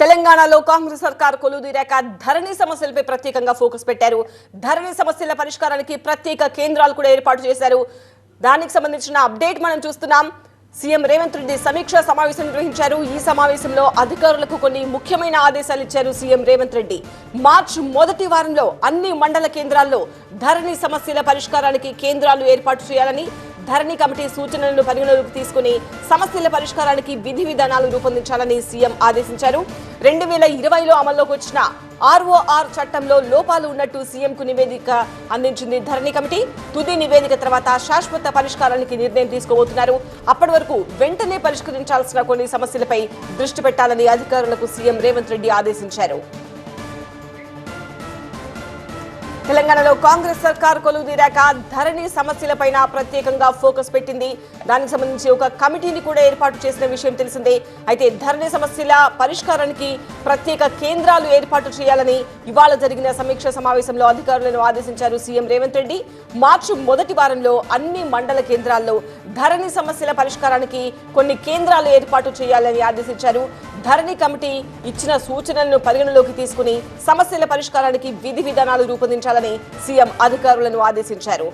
తెలంగాణలో కాంగ్రెస్ సర్కార్ కొలుదీరాక ధరణి సమస్యలపై ప్రత్యేకంగా ఫోకస్ పెట్టారు. ధరణి సమస్యల పరిష్కారానికి ప్రత్యేక కేంద్రాలు కూడా ఏర్పాటు చేశారు. దానికి సంబంధించిన అప్డేట్ మనం చూస్తున్నాం. సీఎం రేవంత్ రెడ్డి సమీక్షా సమావేశం నిర్వహించారు. ఈ సమావేశంలో అధికారులకు కొన్ని ముఖ్యమైన ఆదేశాలు ఇచ్చారు సీఎం రేవంత్ రెడ్డి. మార్చి మొదటి వారంలో అన్ని మండల కేంద్రాల్లో ధరణి సమస్యల పరిష్కారానికి కేంద్రాలు ఏర్పాటు చేయాలని ధరణి కమిటీ సూచనలను పరిగణలోకి తీసుకుని సమస్యల పరిష్కారానికి విధి విధానాలు రూపొందించాలని సీఎం ఆదేశించారు. రెండు వేల ఇరవైలో అమల్లోకి వచ్చిన ఆర్ఓఆర్ చట్టంలో లోపాలు ఉన్నట్టు సీఎంకు నివేదిక అందించింది ధరణి కమిటీ. తుది నివేదిక తర్వాత శాశ్వత పరిష్కారానికి నిర్ణయం తీసుకోబోతున్నారు. అప్పటి వరకు వెంటనే పరిష్కరించాల్సిన కొన్ని సమస్యలపై దృష్టి పెట్టాలని అధికారులకు సీఎం రేవంత్ రెడ్డి ఆదేశించారు. తెలంగాణలో కాంగ్రెస్ సర్కార్ కొలువుదీరాక ధరణి సమస్యలపైన ప్రత్యేకంగా ఫోకస్ పెట్టింది. దానికి సంబంధించి ఒక కమిటీని కూడా ఏర్పాటు చేసిన విషయం తెలిసిందే. అయితే ధరణి సమస్యల పరిష్కారానికి ప్రత్యేక కేంద్రాలు ఏర్పాటు చేయాలని ఇవాళ జరిగిన సమీక్ష సమావేశంలో అధికారులను ఆదేశించారు సీఎం రేవంత్ రెడ్డి. మార్చి మొదటి వారంలో అన్ని మండల కేంద్రాల్లో ధరణి సమస్యల పరిష్కారానికి కొన్ని కేంద్రాలు ఏర్పాటు చేయాలని ఆదేశించారు. ధరణి కమిటీ ఇచ్చిన సూచనలను పరిగణలోకి తీసుకుని సమస్యల పరిష్కారానికి విధి విధానాలు రూపొందించాలని సీఎం అధికారులను ఆదేశించారు.